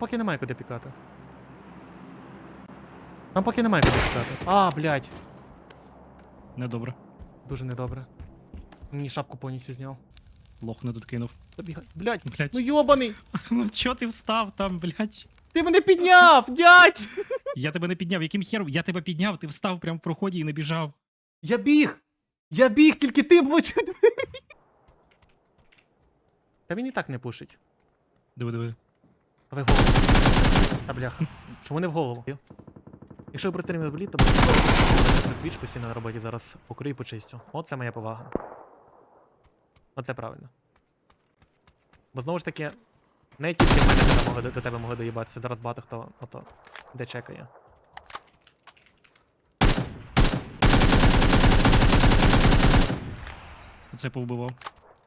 Поки немає куди пікати. Там поки немає куди пікати. А, блядь. Недобре. Дуже недобре. Мені шапку повністю зняв. Лох не доткинув. Забігай. Блядь. Блять. Ну йобаний! Ну чо ти встав там, блять? Ти мене підняв, дядь! Я тебе не підняв. Яким хером? Я тебе підняв, ти встав прямо в проході і не біжав. Я біг! Я біг, тільки ти двері. Та він і так не пушить. Диви, диви. Давай в голову. Та бляха. Чому не в голову? Якщо ви прострімили в літо, то твіч постійно на роботі зараз покрию і почистю. Оце моя повага. Оце правильно. Бо знову ж таки, не тільки в мене до, могли- до тебе могли доїбатися, зараз багато хто ото де чекає. Оце повбивав.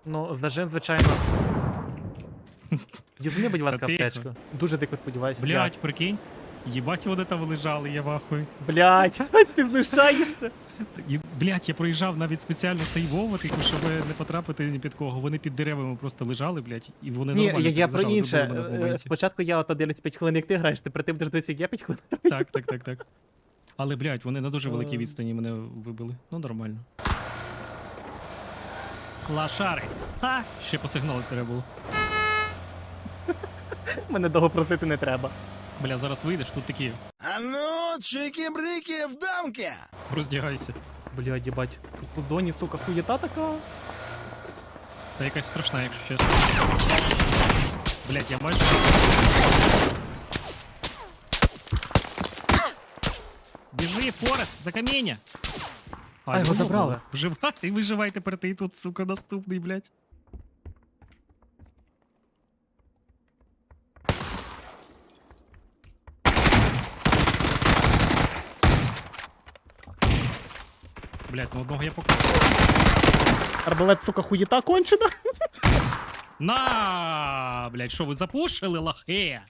Ну, з ножем, звичайно. Візьми, будь ласка, Та аптечку. Дуже дико сподіваюся. Блять, прикинь. Їбать вони там лежали, я вахую. Блять, ти знущаєшся? Блять, я проїжджав навіть спеціально цей вова, типу, щоб не потрапити ні під кого. Вони під деревами просто лежали, блять, і вони Ні, нормально я, я про інше. Е. Спочатку я ото дивлюсь 5 хвилин, як ти граєш, ти при тим будеш дивитися, як я 5 хвилин. Так, так, так, так. Але, блядь, вони на дуже великій Е. відстані мене вибили. Ну, нормально. Лашари. Ха! Ще посигналити треба було. Мене довго просити не треба. Бля, зараз вийдеш, тут такі. А ну, чики-брики в дамке! Роздягайся. Блядь, їбать. Тут по зоні, сука, хуєта така. Та якась страшна, якщо чесно. Блять, я майже. Біжи, Форест, за каміння! А, його забрали. Вживай, і виживай тепер ти тут, сука, наступний, блядь. Блять, ну одного я покажу. Арбалет, сука, хуєта кончена. На, блять, що ви запушили, лахе?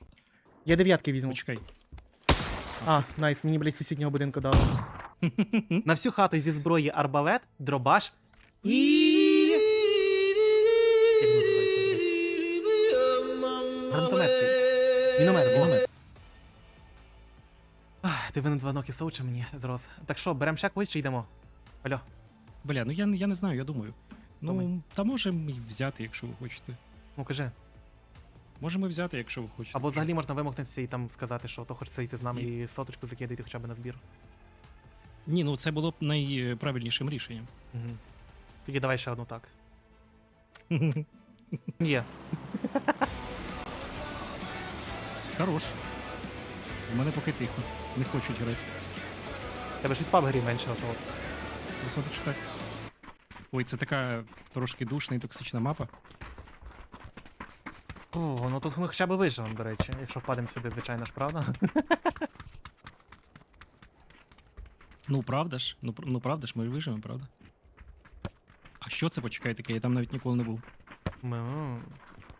Я дев'ятки візьму. Почекай. А, найс, мені, блядь, з сусіднього будинку дали. На всю хату зі зброї арбалет, дробаш і. Як називається, блядь? Гранатомет цей. Міномет, міномет. Ах, Ти винен два ноки соуча мені зрос. Так що, берем ще когось чи йдемо? Алло. Бля, ну я, я не знаю, я думаю. Ну, Думай. та можемо і взяти, якщо ви хочете. Ну кажи. Можемо взяти, якщо ви хочете. Або взагалі можна вимогнутися і там сказати, що то хочеться йти з нами Ні. і соточку закидати хоча б на збір. Ні, ну це було б найправильнішим рішенням. Угу. Тоді давай ще одну так. Є. Хорош. У мене поки тихо. Не хочуть грати. Тебе щось паб грів менше ото. от. Так. Ой, це така трошки душна і токсична мапа. О, ну тут ми хоча б виживемо, до речі, якщо впадемо сюди, звичайно ж, правда? Ну, правда ж? Ну, пр- ну правда ж, ми виживемо, правда? А що це почекай таке? Я там навіть ніколи не був. Ми, м,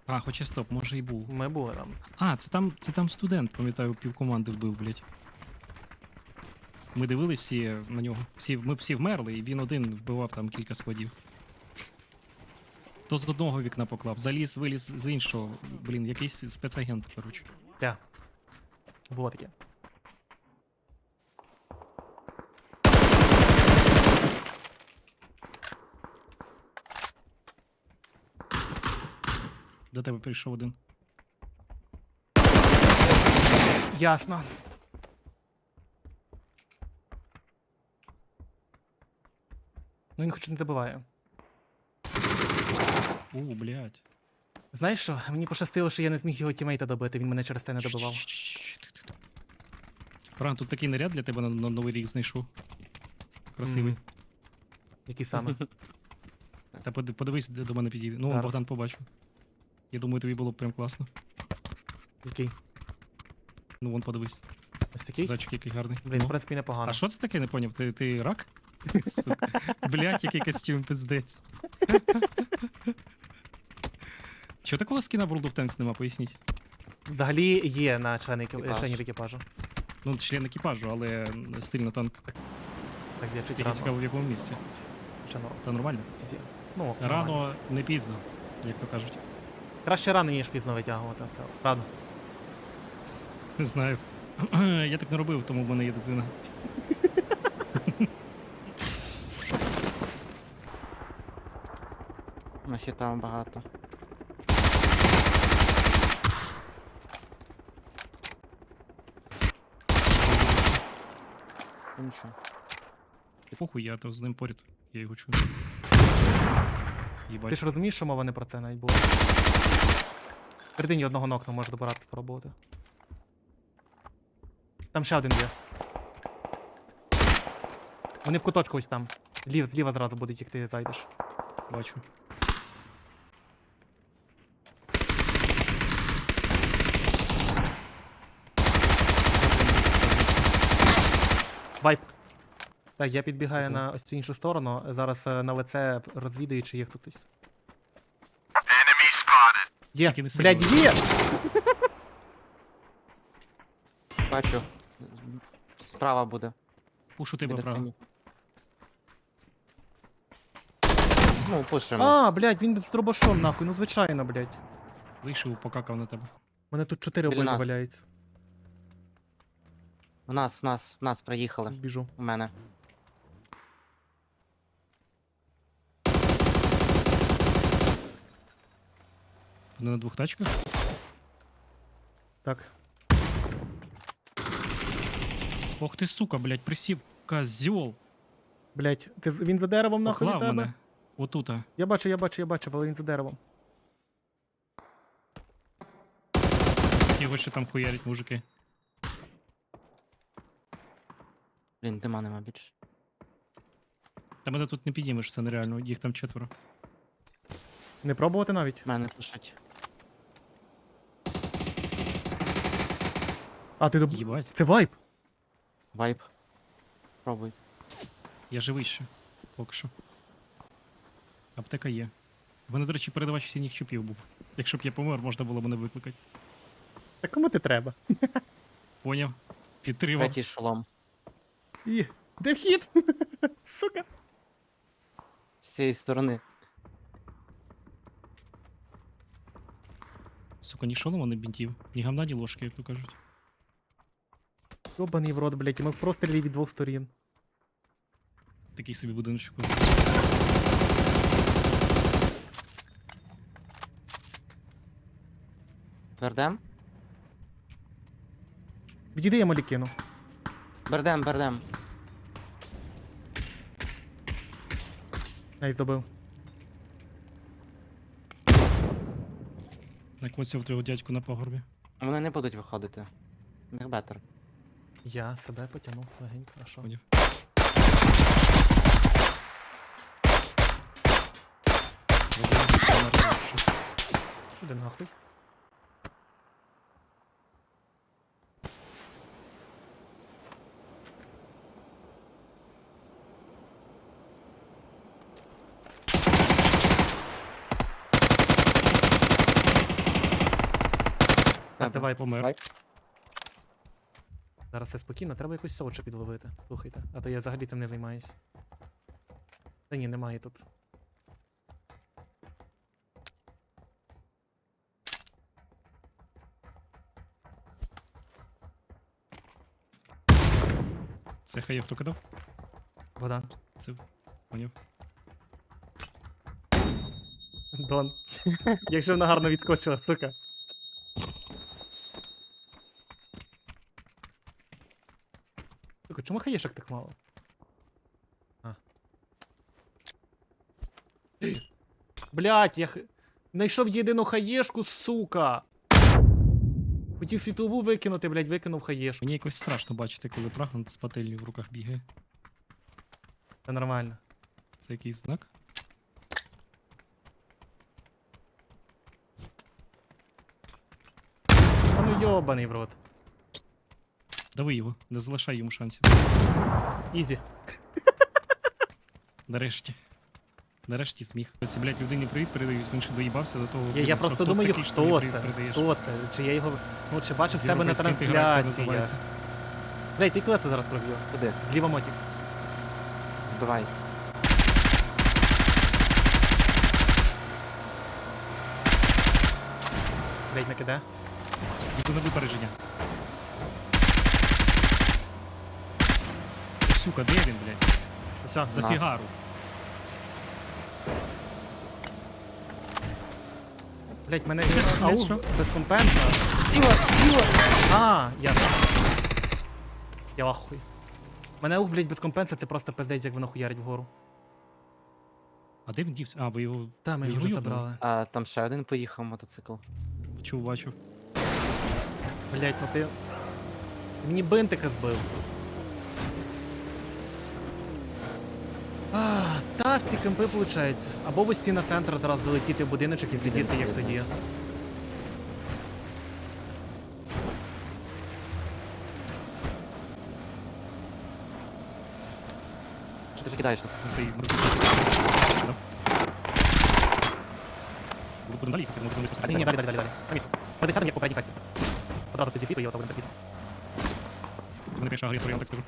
А, хоча стоп, може і був. ми були там. А, це там, це там студент, пам'ятаю, півкоманди вбив, блядь. Ми дивились всі на нього. Всі, ми всі вмерли, і він один вбивав там кілька складів. То з одного вікна поклав, заліз, виліз з іншого. Блін, якийсь спецагент, коротше. Де? Було таке. До тебе прийшов один. Ясно. Ну він хоч не добиває. У, блядь. Знаєш що? Мені пощастило, що я не зміг його тімейта добити, він мене через це не добивав. Фран, тут такий наряд для тебе на, на новий рік знайшов. Красивий. Мгм. Який саме? Та поди- подивись, де до мене підійде. Ну, Зараз. Богдан побачив. Я думаю, тобі було б прям класно. Який? Ну, вон подивись. Ось такий? Зайчик який гарний. Блін, Ну. в принципі, непогано. А що це таке, не поняв? Ти, ти рак? Сука. Блять, який костюм, пиздець. Чого такого скіна в World of Tanks нема, поясніть? Взагалі є на члени екіп- Екіпаж. членів екіпажу. Ну, член екіпажу, але стиль на танк. Так, я чуть Тільки рано. цікаво, в якому місці. Ще ну, Та нормально. зі- Ну, нормально. Рано не пізно, як то кажуть. Краще рано, ніж пізно витягувати. Це рано. Не знаю. Я так не робив, тому в мене є дитина. На хіта багато. Ну, Нічого. Похуй, я то з ним поряд. Я його чую. Ти Їбать. ж розумієш, що мова не про це навіть була. Середині одного нокну може добирати спробувати. Там ще один є. Вони в куточку ось там. Лів, зліва зразу будуть, як ти зайдеш. Бачу. Вайп. Так, я підбігаю на ось цю іншу сторону. Зараз е, на ВЦ розвідую, чи є хтось. Є, Тільки не блядь, сильно. є! Бачу. Справа буде. Пушу тебе Біля право. Ну, пушимо. А, блядь, він з дробашом нахуй, ну звичайно, блядь. Вийшов, покакав на тебе. У мене тут чотири Біля обойми нас. валяються. У нас, у нас, у нас проїхали. Біжу. У мене. Вони на двох тачках? Так. Ох ти сука, блядь, присів. Козьол. Блядь, ти, з- він за деревом нахуй від Поклав тебе? мене. Отута. Я бачу, я бачу, я бачу, але він за деревом. Його ще там хуярять мужики. Блін, дима нема більше. Та мене тут не підіймеш, це нереально, їх там четверо. Не пробувати навіть. Мене пишуть. А, ти доб... Їбать, Це вайп! Вайп. Пробуй. я живий ще. Поки що. Аптека є. В мене, до речі, передавач синіх чупів був. Якщо б я помер, можна було мене викликати. Так кому ти треба? Поняв? Підтримав. Третій шолом. І... Де вхід? Сука. З цієї сторони. Сука, ні шолома, ні бінтів, ні гамна, ні ложки, як то кажуть. Йобаний в рот, блядь, і ми в прострілі від двох сторін. Такий собі будиночок. Бердем? Відійди, я молі кину. Бердем, бердем. Найс добив. Накоцав твого дядьку на пагорбі. Вони не будуть виходити. У них бетер. Я себе потягнув легенько, а що? Поняв. Іди нахуй. Давай, Помер. Вайп. Зараз все спокійно, треба якусь совоча підловити. Слухайте, а то я взагалі цим не займаюсь. Та ні, немає тут. Це хай хто кидав? Богдан. Це поняв. Дон. Якщо вона гарно відкочила, сука. Чому хаєшок так мало? А. Блять, я х... Найшов єдину хаєшку, сука. Хотів світлову викинути, блять, викинув хаєшку. Мені якось страшно бачити, коли прагнут з пательнею в руках бігає. Це нормально. Це якийсь знак? А ну йобаний в рот. Дави його, не залишай йому шансів. Ізі. Нарешті. Нарешті сміх. Оці, блядь, людині привіт передають, він ще доїбався до того. Я, я просто хто думаю, такий, хто це? Хто це? Чи я його. Ну, чи бачив в себе на трансляції. Блять, ти колеса зараз проб'ю. Куди? Зліва мотик. Збивай. Блять, накиде. Йду на випередження. Сука, де він, блядь? За Нас. фігару. Блять, мене ауг що? без компенса. Зліва, зліва! А, ясно. Я ахуй. Мене ауг, блять, без компенса, це просто пиздець, як воно хуярить вгору. А де він дівся? А, ви його Та, ми ви його вже йобнули? забрали. А там ще один поїхав мотоцикл. Чув, бачив. Блять, ну ти. ти Мені бинтика збив. А, та в ці кемпи виходить. Або в ось ці на центр зараз долетіти в будиночок і сидіти, як тоді. Що ти вже кидаєш? Буду- далі може вони А ні, ні, далі, далі, далі, далі. Аміть. По десятому, як попередній катці. Одразу пізді світу, і ото будемо підійти. Вони, конечно, агресор, я вам так скажу.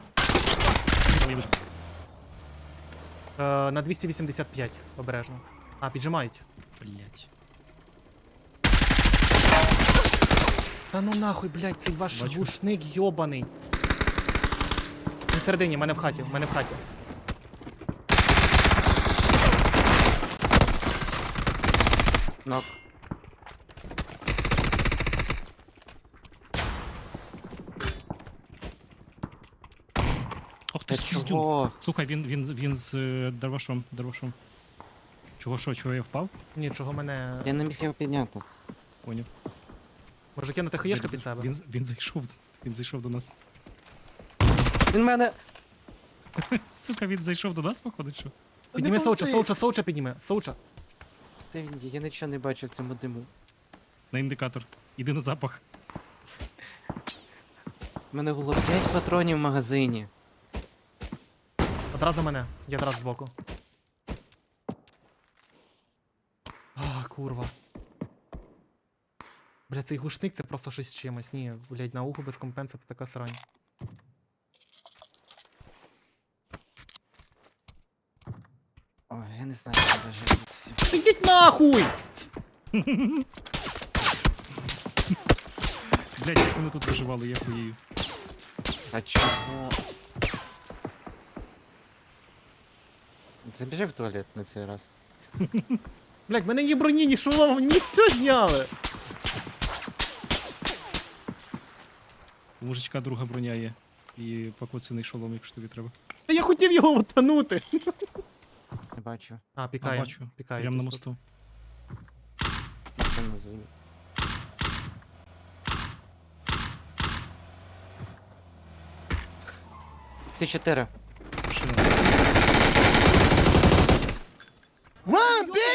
Е, на 285 обережно. А, піджимають. Блять. Та ну нахуй, блядь, цей ваш Бачу. глушник йобаний. Він всередині, в мене в хаті, в мене в хаті. Нок. Та ж чого? Слухай, він, він, він з е, дервашом, дервашом. Чого що, чого я впав? Нічого мене. Я не міг його підняти. Поняв. Може кинути хаєшка Він- під себе? Він, він зайшов, він зайшов до нас. Він мене. Сука, він зайшов до нас, походу, що? Підніми соуча, соуча, соуча підніми. Соуча. Ти, я нічого не бачу в цьому диму. На індикатор. Іди на запах. У мене було 5 патронів в магазині. Одразу мене. Я зараз збоку. А, курва. Бля, цей глушник це просто щось з чимось. Ні, блядь, на ухо без компенса це така срань. Ой, я не знаю, як даже всі. Ідіть нахуй! Блять, як вони тут виживали, я хуєю. А чого? Забіжи в туалет на цей раз. Блядь, мене ні броні, ні шолому, ні все зняли! У мужичка друга броня є. І покоцаний шолом, якщо тобі треба. Та я хотів його утонути. Не бачу. А, А, пікає. бачу. Пікає. Прямо на мосту. Що. Всі чотири.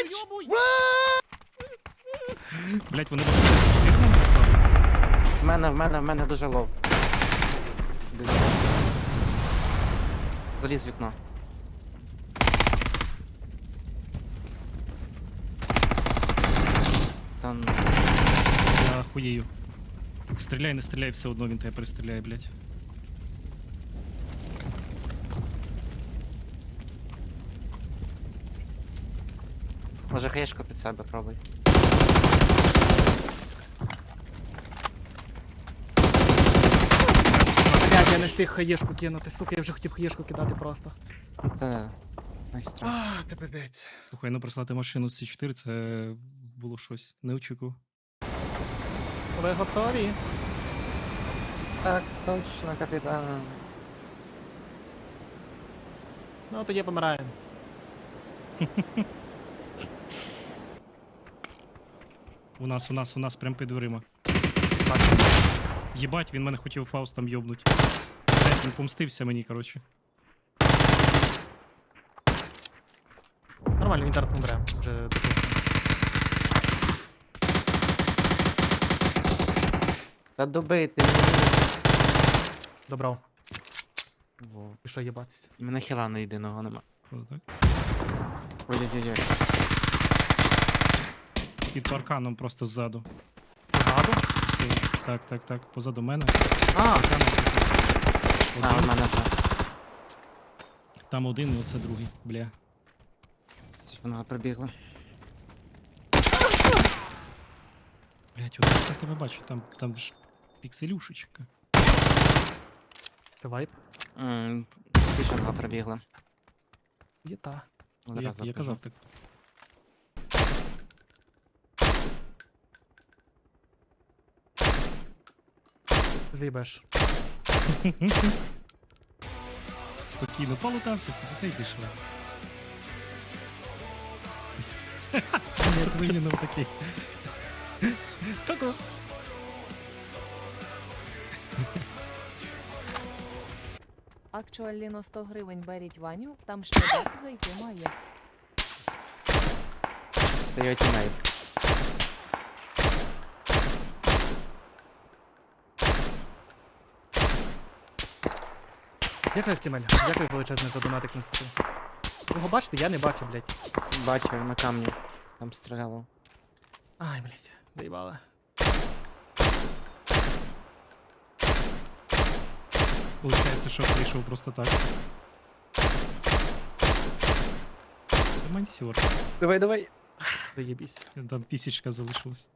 Run! Блять, вони вас поставили? В мене, в мене, в мене дуже лов. Заліз в вікно. Там Я хуєю. Стріляй, не стріляй, все одно він тебе перестріляє, блять. Може хаєшку під себе пробуй. Блядь, я не встиг хаєшку кинути. Сука, я вже хотів хаєшку кидати просто. Це майстра. А, ти пиздець. Слухай, ну прислати машину з С4, це було щось. Не очікував. Ви готові? Так, точно, капітан. Ну, тоді помираємо. У нас, у нас, у нас, прям під дверима. Єбать, він мене хотів Фаустом йобнуть. Блять, він помстився мені, коротше. Нормально, він зараз помре. Вже допустимо. Та добити. Добрав. Во. Пішов їбатися. Мене хіра не єдиного нема. Що так? Ой-ой-ой. Під парканом просто ззаду. Позаду? Все. Так, так, так. Позаду мене. А, Парканом. А, Один. мене вже. Там один, і оце другий. Бля. Вона прибігла. Блять, от я тебе бачу, там, там ж пікселюшечка. ти вайп. М, з фішинга прибігли. Є та. Я, Одразу я казав так. Заїбеш. Спокійно, полутався, собі, та й пішли. Я твоїнув такий. Ка-ка. Актуаліно 100 гривень беріть Ваню, там ще зайти має. Даю тімейт. Дякую, Тімель. Дякую величезне за донатик на цю. Його бачите, я не бачу, блядь. Бачу на камні. Там стріляло. Ай, блядь, доїбали. Получається, що прийшов просто так. Це мансюр. Давай, давай. Заєбісь. Там пісічка залишилась.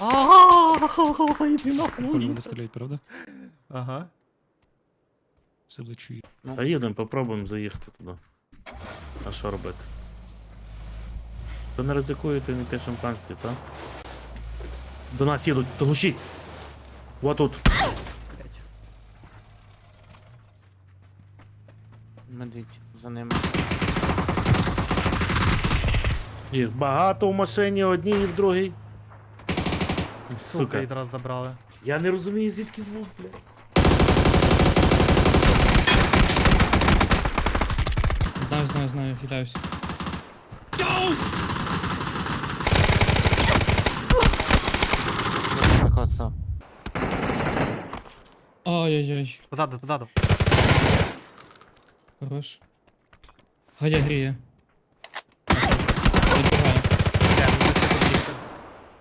Ага, іди Прикольно нахуй. вони стріляють, правда? Ага. Це влечує. Та їдемо, попробуємо заїхати туди. А що робити? То не ризикує, то не те шампанське, так? До нас їдуть, то глушіть! Вот тут. Блядь. За ними. Їх багато в машині, одній і в другій. Сука, Сука. зараз забрали. Я не розумію, звідки звук, блядь. Знаю, знаю, знаю, хиляюсь. Викоцав. Ой-ой-ой, Позаду, позаду. хорош. Гадя гріє.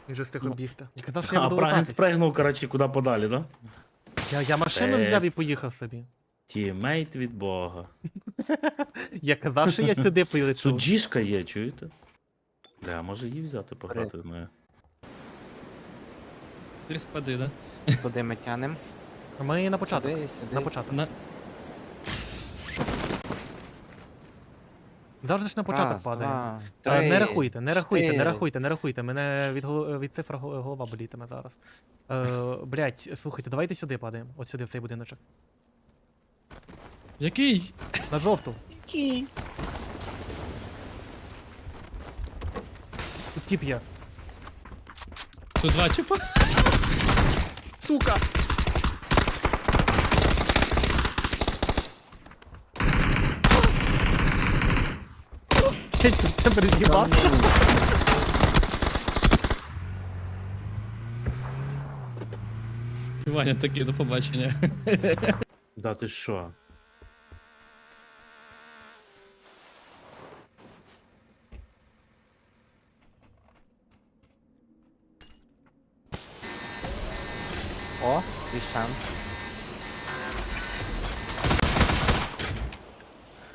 Він же встиг Ну. обігти. Я казав, що я А буду Брайан лутатись. спригнув, коротше, куди подалі, да? Я, я машину Е. взяв і поїхав собі. Тімейт від Бога. Я казав, що я сюди прилечу. Тут джішка є, чуєте? Бля, може її взяти, пограти з нею. Три спади, да? Куди ми тянем? Ми на початок. Сюди, сюди. На початок. На... Завжди ж на початок Раз, падає. два, Е, три, не рахуйте, не рахуйте, не чотири. рахуйте, не рахуйте. Мене від, гол- від цифр гол- голова болітиме зараз. Е, блять, слухайте, давайте сюди падаємо. От сюди, в цей будиночок. Який? На жовту. Тут тіп є. Тут два чіпа? Сука! Блять, септембр з'їбався. Ваня такий, до побачення. Да ти що? О, твій шанс.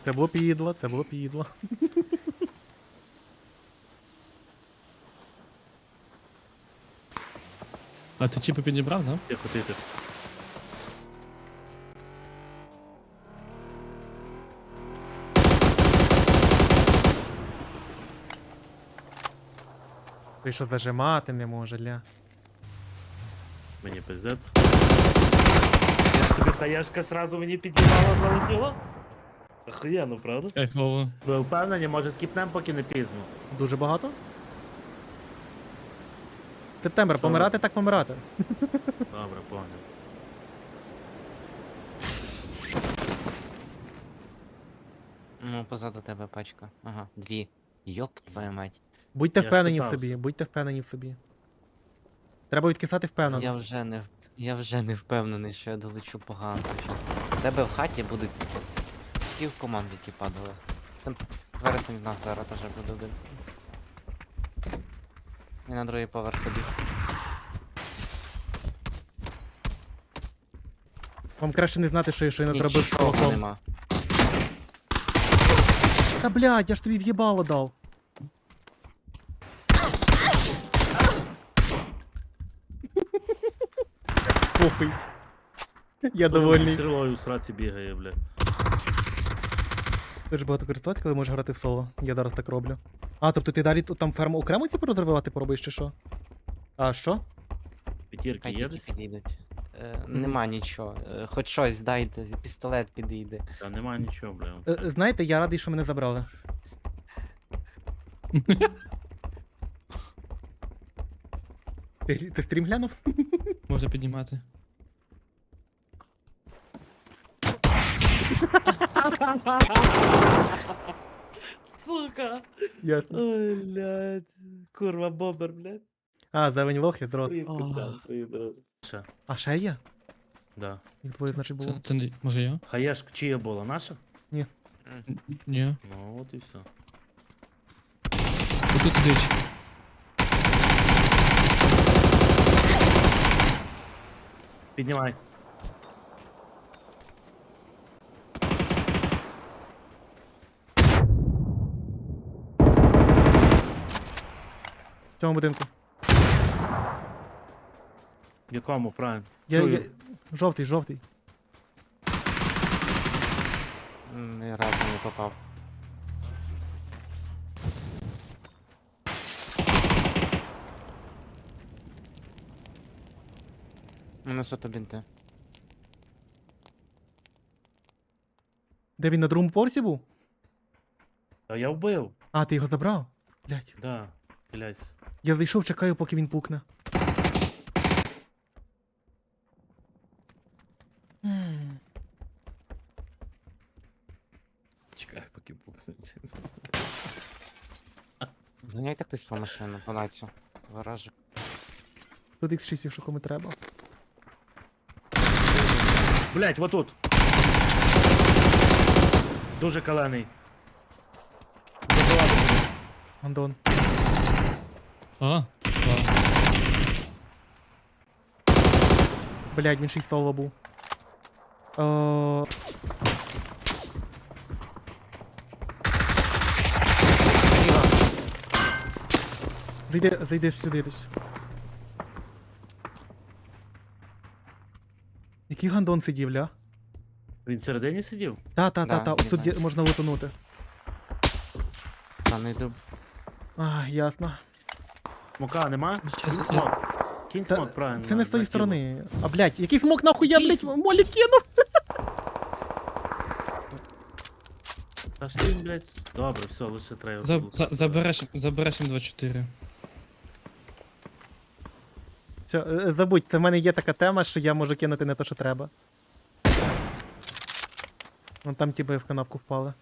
Це було підло, це було підло. А ти чіпи підібрав, да? Тихо, тихо. Ти що зажимати не може, ля. Мені пиздець. Я ж тобі хаєшка сразу мені під'їбала, залетіла? Охуєнно, правда? Кайфово. Ви впевнені, може скіпнем, поки не пізно. Дуже багато? Септембр, Що? помирати так помирати. Добре, понял. Ну, позаду тебе пачка. Ага, дві. Йоп, твою мать. Будьте Я впевнені в питався. собі, будьте впевнені в собі. Треба відкисати впевнено. Я вже не в- я вже не впевнений, що я долечу погано. У тебе в хаті будуть пів команд, які падали. Сам вересень в нас зараз теж буде один. І на другий поверх побіг. Вам краще не знати, що я, що я надробив Нічого шпалком. нема. Та блядь, я ж тобі в'єбало дав. Похуй. Я довольний. Стрілою у сраці бігає, бля. Ти ж багато користуватися, коли можеш грати в соло. Я зараз так роблю. А, тобто ти далі тут там ферму окремо типу розвивати пробуєш чи що? А що? П'ятірки є десь? підійдуть. Е, нема нічого. Е, хоч щось дайте, пістолет підійде. Та нема нічого, бля. Е, е, Знаєте, я радий, що мене забрали. Ти, ти стрім глянув? Можна піднімати. Сука! Ясно. Ой, блядь. Курва, бобер, блядь. А, зелень лохи зрос. Ще, А ще є? да. Їх двоє, значить, Це, було. це не... Може я? Хаєшка чия була, наша? Ні. Ну, от і все. Отут сидить. Піднімай. Цьому будинку. Якому, правильно? Я, Чую. я... Жовтий, жовтий. Ні разу не попав. Несу тобі бінти. Де він на другому поверсі був? А я вбив. А, ти його забрав? Блять. Да. Блядь. Я зайшов, чекаю, поки він пукне. М. Чекай, поки пухнуть. Зганяйте хтось по машину, по нацю. Гаражик. Тут X6, якщо кому треба. Блять, вот тут. Дуже калений. Добивати. Андон. А, ладно. Блять, він ще й соло був. О... Зайди, зайди сюди десь. Який гандон сидів, ля? Він всередині сидів? Та, та, та, Да, та, ось тут знімаю. можна лутонути. Там не йду. А, ясно. Смока нема? Кінь щас- смок. Кінь смок, правильно. Це не з тої сторони. А, блядь, який смок нахуй я, Який блядь, смок? молі кинув? Та ж ти, блядь. Добре, все, лише треба. За, за, забереш, забереш М24. Все, е, забудь, це в мене є така тема, що я можу кинути не те, що треба. Вон там ті би в канавку впали.